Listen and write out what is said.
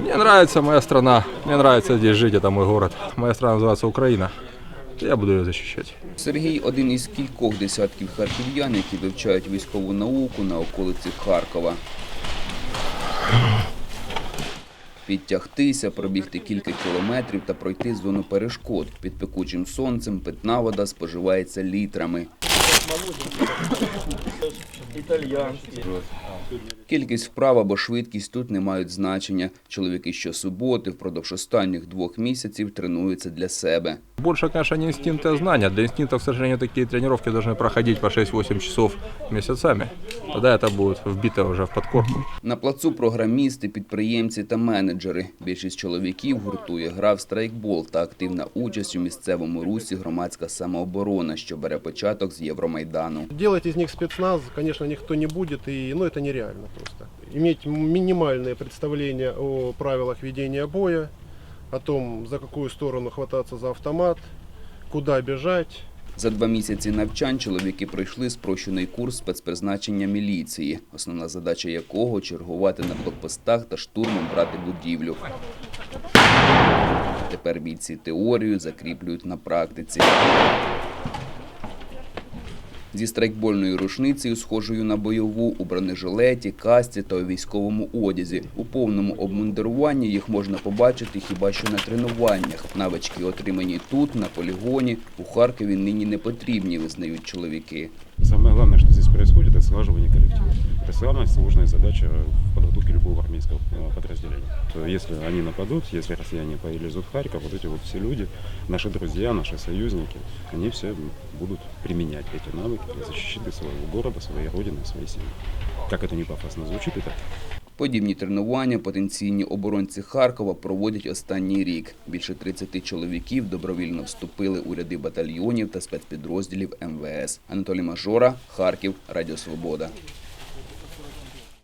Мне нравится моя страна, мне нравится здесь жить, это мой город. Моя страна называется Украина. Я буду ее защищать. Сергій один із кількох десятків харків'ян, які вивчають військову науку на околиці Харкова. Підтягтися, пробігти кілька кілометрів та пройти зону перешкод. Під пекучим сонцем питна вода споживається літрами. Кількість вправ або швидкість тут не мають значення. Чоловіки щосуботи впродовж останніх двох місяців тренуються для себе. Больше, конечно, не инстинкт, а знания. Для инстинкта, к сожалению, такие тренировки должны проходить по 6-8 часов месяцами. Тогда это будет вбито уже в подкорку. На плацу програмісти, підприємці та менеджери. Більшість чоловіків гуртує гра в страйкбол та активна участь у місцевому русі громадська самооборона, що бере початок з Євромайдану. Делать из них спецназ, конечно, никто не будет, и, ну, это нереально просто. Иметь минимальное представление о правилах ведения боя, о том, за какую сторону хвататься за автомат, куда бежать, За два місяці навчань чоловіки пройшли спрощений курс спецпризначення міліції, основна задача якого чергувати на блокпостах та штурмом брати будівлю. Тепер бійці теорію закріплюють на практиці Зі страйкбольною рушницею, схожою на бойову, у бронежилеті, касці та у військовому одязі. У повному обмундируванні їх можна побачити хіба що на тренуваннях. Навички, отримані тут, на полігоні, у Харкові нині не потрібні, визнають чоловіки. Самое главное, что здесь происходит, это слаживание коллектива. Это самая сложная задача в подготовке любого армейского э, подразделения. То Если они нападут, если россияне полезут в Харьков, вот эти вот все люди, наши друзья, наши союзники, они все будут применять эти навыки для защиты своего города, своей родины, своей семьи. Как это не пафосно звучит, это Подібні тренування потенційні оборонці Харкова проводять останній рік. Більше 30 чоловіків добровільно вступили у ряди батальйонів та спецпідрозділів МВС. Анатолій Мажора, Харків, Радіо Свобода.